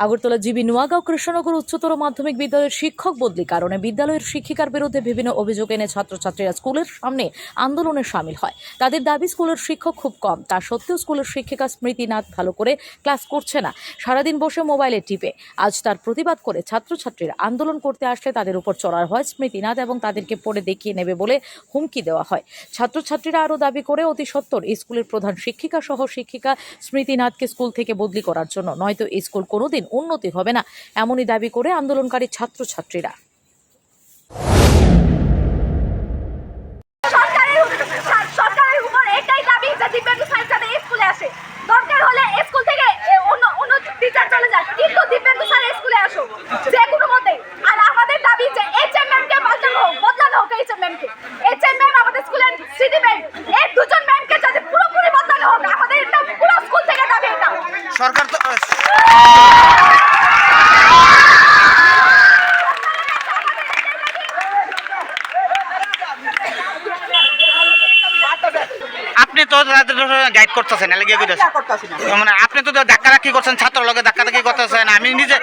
Agartala GB Noagaon Krishnanagar উচ্চতর মাধ্যমিক বিদ্যালয়ের শিক্ষক বদলি কারণে বিদ্যালয়ের শিক্ষিকার বিরুদ্ধে বিভিন্ন অভিযোগ এনে ছাত্রছাত্রীরা স্কুলের সামনে আন্দোলনে সামিল হয়। তাদের দাবি স্কুলের শিক্ষক খুব কম। তা সত্ত্বেও স্কুলের শিক্ষিকা স্মৃতিনাথ ভালো করে ক্লাস করছে না। সারাদিন বসে মোবাইলে টিপে। আজ তার প্রতিবাদ করে ছাত্রছাত্রীরা আন্দোলন করতে আসলে তাদের উপর চড়ার হয় স্মৃতিনাথ এবং তাদেরকে পড়ে দেখিয়ে নেবে বলে হুমকি দেওয়া হয়। ছাত্রছাত্রীরা আরও দাবি করে অতি সত্বর স্কুলের প্রধান শিক্ষিকা সহ শিক্ষিকা স্মৃতিনাথকে স্কুল থেকে বদলি করার জন্য। নয়তো এই স্কুল কোনোদিন উন্নতি হবে না। এমনই দাবি করে আন্দোলনকারী ছাত্রছাত্রীরা। সরকার তো আপনি তো গাইড করতেছেন এলাকা মানে আপনি তো ধাক্কা ধাক্কি করছেন ছাত্র ধাক্কা ধাক্কি করতেছেন আমি নিজে।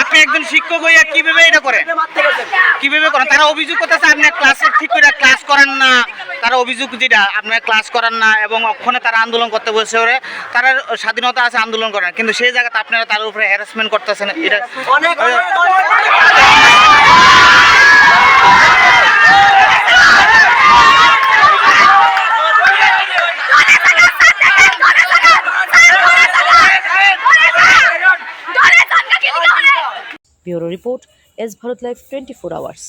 আপনি একজন শিক্ষক হইয়া কীভাবে এটা করেন? কীভাবে করেন? তারা অভিযোগ করতেছে আপনি ক্লাসে ঠিক করে ক্লাস করেন না তারা অভিযোগ যেটা আপনার ক্লাস করেন না এবং অক্ষণে তারা আন্দোলন করতে বসে ওরে তারা স্বাধীনতা আছে আন্দোলন করেন কিন্তু সেই জায়গাতে আপনারা তার উপরে হ্যারাসমেন্ট করতেছেন এটা অনেক bureau report S Bharat live twenty four hours